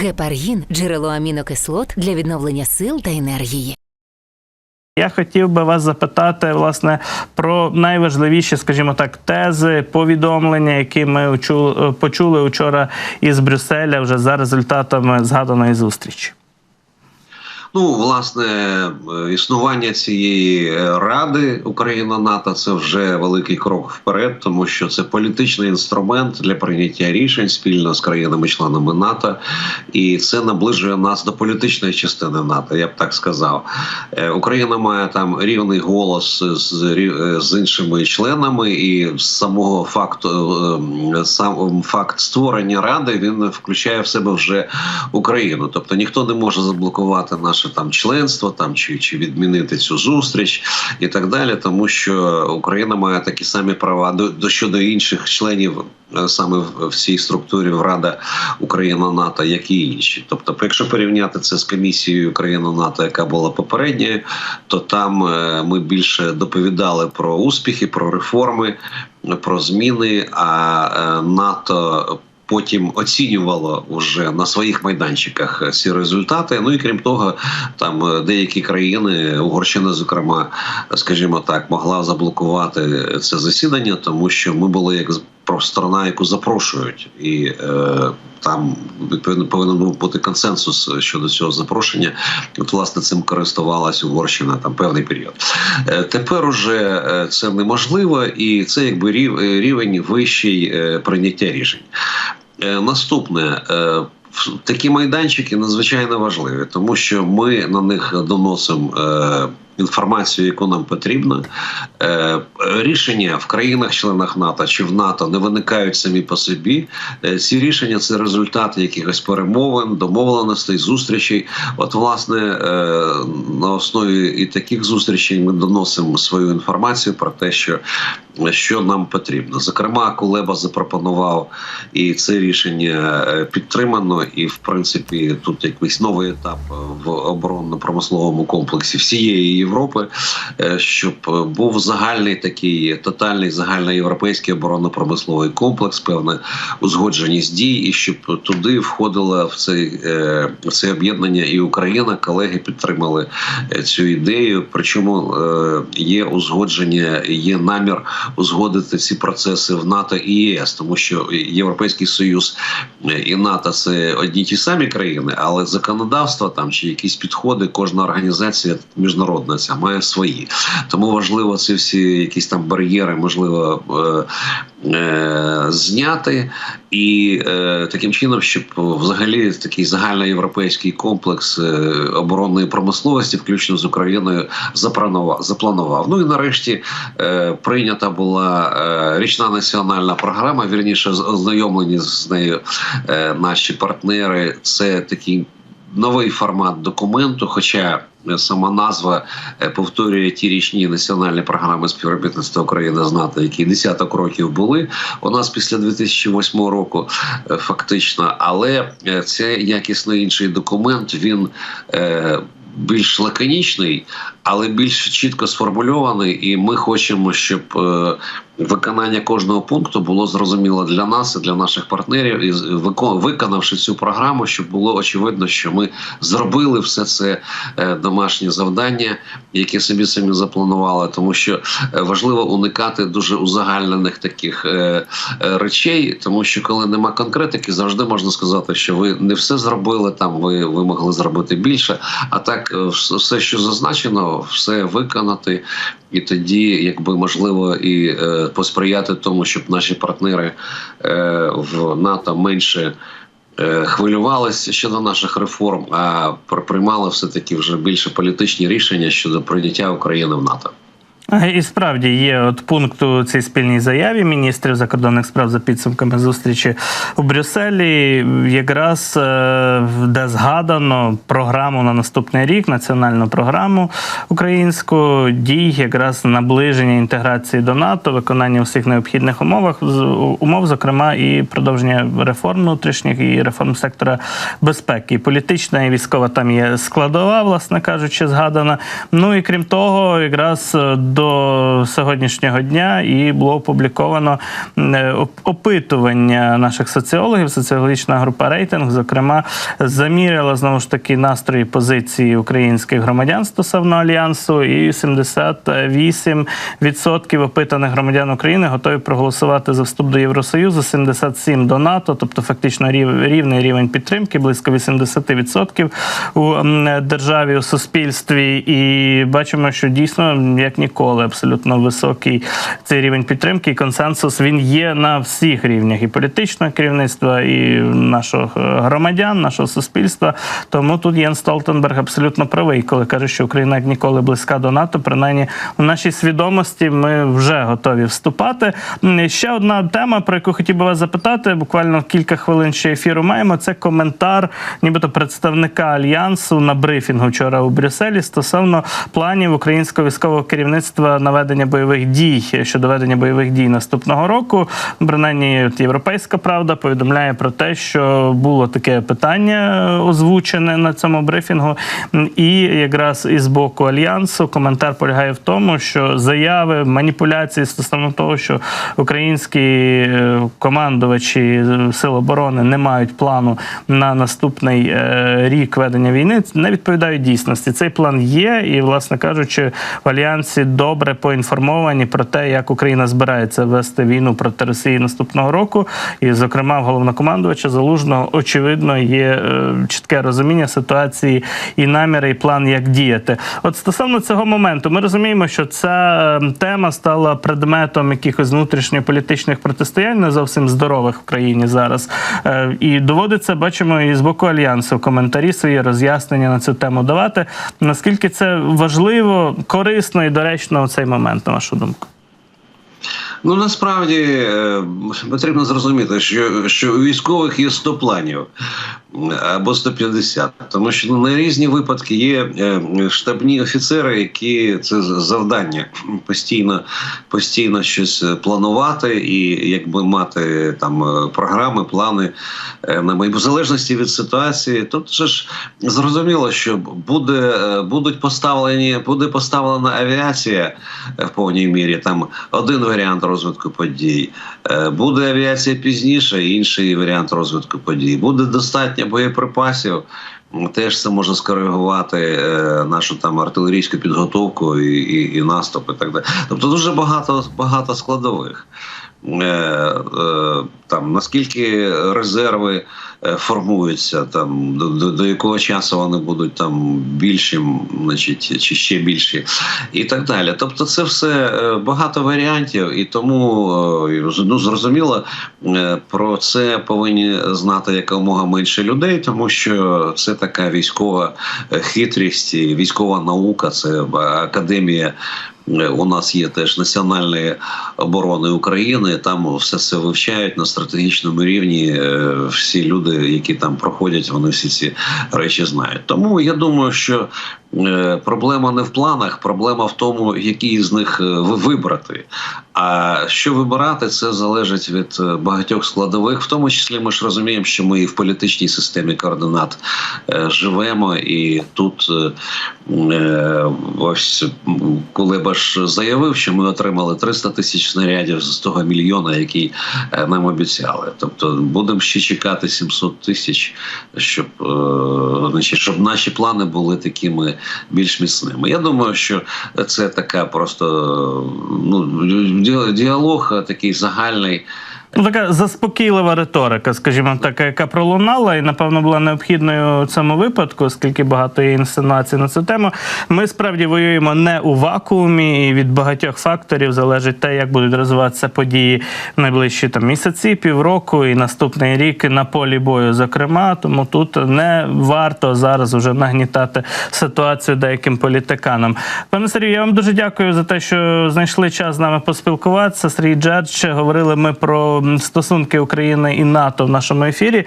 Гепаргін джерело амінокислот для відновлення сил та енергії. Я хотів би вас запитати власне про найважливіші, скажімо так, тези, повідомлення, які ми почули вчора із Брюсселя вже за результатами згаданої зустрічі. Ну, власне, е, існування цієї е, ради Україна НАТО це вже великий крок вперед, тому що це політичний інструмент для прийняття рішень спільно з країнами-членами НАТО, і це наближує нас до політичної частини НАТО. Я б так сказав. Е, Україна має там рівний голос з, з іншими членами, і самого факту сам факт створення ради він включає в себе вже Україну. Тобто ніхто не може заблокувати наше там членство, там чи, чи відмінити цю зустріч і так далі, тому що Україна має такі самі права до, до щодо інших членів. е, Саме в цій структурі в Рада Україна НАТО, як і інші. Тобто, якщо порівняти це з комісією Україна НАТО, яка була попередньою, то там е, ми більше доповідали про успіхи, про реформи, про зміни. А е, НАТО потім оцінювало вже на своїх майданчиках ці результати. Ну і крім того, там е, деякі країни, Угорщина, зокрема, скажімо так, могла заблокувати це засідання, тому що ми були як сторона, яку запрошують, і е, там відповідно повинен був бути консенсус щодо цього запрошення. От власне цим користувалась Угорщина там певний період. Е, Тепер уже е, це неможливо, і це якби рів- е, рівень вищий е, прийняття рішень. Е, Наступне. е, Такі майданчики надзвичайно важливі, тому що ми на них доносимо е, інформацію, яку нам потрібно. Рішення в країнах-членах НАТО чи в НАТО не виникають самі по собі. Ці рішення це результат якихось перемовин, домовленостей, зустрічей. От, власне, на основі і таких зустрічей ми доносимо свою інформацію про те, що, що нам потрібно. Зокрема, Кулеба запропонував і це рішення е, підтримано. І в принципі, тут якийсь новий етап е, в оборонно-промисловому комплексі всієї Європи, е, щоб був загальний такий тотальний загальноєвропейський оборонно-промисловий комплекс, певне узгодженість дій, і щоб туди входила в цей в це об'єднання і Україна. Колеги підтримали цю ідею. Причому є узгодження, є намір узгодити всі процеси в НАТО і ЄС, тому що Європейський Союз е, і НАТО це одні ті самі країни, але законодавство там чи якісь підходи, кожна організація міжнародна ця має свої. Тому важливо ці всі якісь там бар'єри, можливо, е, зняти і е, таким чином, щоб взагалі такий загальноєвропейський комплекс е, оборонної промисловості, включно з Україною, запранова- запланував. Ну і нарешті прийнята була річна національна програма. Вірніше, ознайомлені з нею наші партнери. Це такий новий формат документу, хоча. Е, Сама назва е, повторює ті річні національні програми співробітництва України з НАТО, які десяток років були у нас після 2008 року, е, фактично. Але це якісно інший документ. Він більш лаконічний, але більш чітко сформульований. І ми хочемо, щоб виконання кожного пункту було зрозуміло для нас і для наших партнерів. І виконавши цю програму, щоб було очевидно, що ми зробили все це е, домашнє завдання, яке собі самі запланували, тому що е, важливо уникати дуже узагальнених таких е, речей, тому що коли нема конкретики, завжди можна сказати, що ви не все зробили там. Ви, ви могли зробити більше. А так, все, що зазначено, все виконати, і тоді, якби можливо, і е, посприяти тому, щоб наші партнери е, в НАТО менше. е, Хвилювалися щодо наших реформ, а пр- приймали все таки вже більше політичні рішення щодо прийняття України в НАТО. І справді є от пункт у цій спільній заяві міністрів закордонних справ за підсумками зустрічі у Брюсселі, якраз е, де згадано програму на наступний рік, національну програму українську дій, якраз наближення інтеграції до НАТО, виконання всіх необхідних умовах умов, зокрема і продовження реформ внутрішніх і реформ сектора безпеки. Політична і військова там є складова, власне кажучи, згадана. Ну і крім того, якраз е, до сьогоднішнього дня, і було опубліковано е, оп- опитування наших соціологів. Соціологічна група рейтинг, зокрема, заміряла знову ж таки настрої позиції українських громадян стосовно альянсу, і 78% опитаних громадян України готові проголосувати за вступ до Євросоюзу, 77% до НАТО, тобто фактично рівний рівень підтримки, близько 80% у державі, у суспільстві. І бачимо, що дійсно як ніколи абсолютно високий цей рівень підтримки і консенсус він є на всіх рівнях і політичного керівництва, і наших громадян, нашого суспільства. Тому тут Єн Столтенберг абсолютно правий, коли каже, що Україна як ніколи близька до НАТО. Принаймні у нашій свідомості ми вже готові вступати. Ще одна тема, про яку хотів би вас запитати. Буквально кілька хвилин ще ефіру маємо. Це коментар, нібито представника альянсу на брифінгу вчора у Брюсселі стосовно планів українського військового керівництва на ведення бойових дій щодо ведення бойових дій наступного року. Принаймні, Європейська правда повідомляє про те, що було таке питання е, озвучене на цьому брифінгу. І якраз із боку альянсу коментар полягає в тому, що заяви, маніпуляції стосовно того, що українські е, командувачі е, сил оборони не мають плану на наступний рік ведення війни, не відповідають дійсності. Цей план є, і, власне кажучи, в альянсі добре поінформовані про те, як Україна збирається вести війну проти Росії наступного року. І, зокрема, в головнокомандувача Залужного очевидно є е, чітке розуміння ситуації і наміри, і план, як діяти. От стосовно цього моменту, ми розуміємо, що ця е, тема стала предметом якихось внутрішньополітичних протистоянь, не зовсім здорових в країні зараз. Е, І доводиться, бачимо, і з боку альянсу коментарі свої роз'яснення на цю тему давати. Наскільки це важливо, корисно і доречно у цей момент, на вашу думку? Ну насправді е, потрібно зрозуміти, що, що у військових є 100 планів або 150. Тому що ну, на різні випадки є е, штабні офіцери, які це завдання постійно, постійно щось планувати і якби мати там е, програми, плани е, на в залежності від ситуації. Тут же ж зрозуміло, що буде е, будуть поставлені, буде поставлена авіація е, в повній мірі. Там один варіант розвитку подій. Е, Буде авіація пізніше, інший варіант розвитку подій. Буде достатньо боєприпасів. Теж це може скоригувати е, нашу там артилерійську підготовку і, і, і наступ, і так далі. Тобто дуже багато багато складових. Е, е, там наскільки резерви е, формуються, там до, до, до якого часу вони будуть там більші, значить, чи ще більші, і так далі. Тобто, це все багато варіантів, і тому ну, зрозуміло, про це повинні знати якомога менше людей, тому що це така військова хитрість, і військова наука, це академія. Е, У нас є теж національної оборони України. Там все це вивчають на стратегічному рівні. Е, Всі люди, які там проходять, вони всі ці речі знають. Тому я думаю, що е, проблема не в планах, проблема в тому, які з них вибрати. А що вибирати, це залежить від багатьох складових. В тому числі ми ж розуміємо, що ми і в політичній системі координат живемо, і тут ось м, Кулеба ж заявив, що ми отримали 300 тисяч снарядів з того мільйона, який е, нам обіцяли. Тобто будемо ще чекати 700 тисяч, щоб, е, щоб наші плани були такими більш міцними. Я думаю, що це така просто ну, діалог е, такий загальний. Ну, така заспокійлива риторика, скажімо так, яка пролунала, і напевно була необхідною у цьому випадку, оскільки багато є інсинуацій на цю тему. Ми справді воюємо не у вакуумі, і від багатьох факторів залежить те, як будуть розвиватися події в найближчі там місяці, півроку і наступний рік на полі бою. Зокрема, тому тут не варто зараз уже нагнітати ситуацію деяким політиканам. Пане Сергію, я вам дуже дякую за те, що знайшли час з нами поспілкуватися. Сергій Джерч говорили ми про стосунки України і НАТО в нашому ефірі.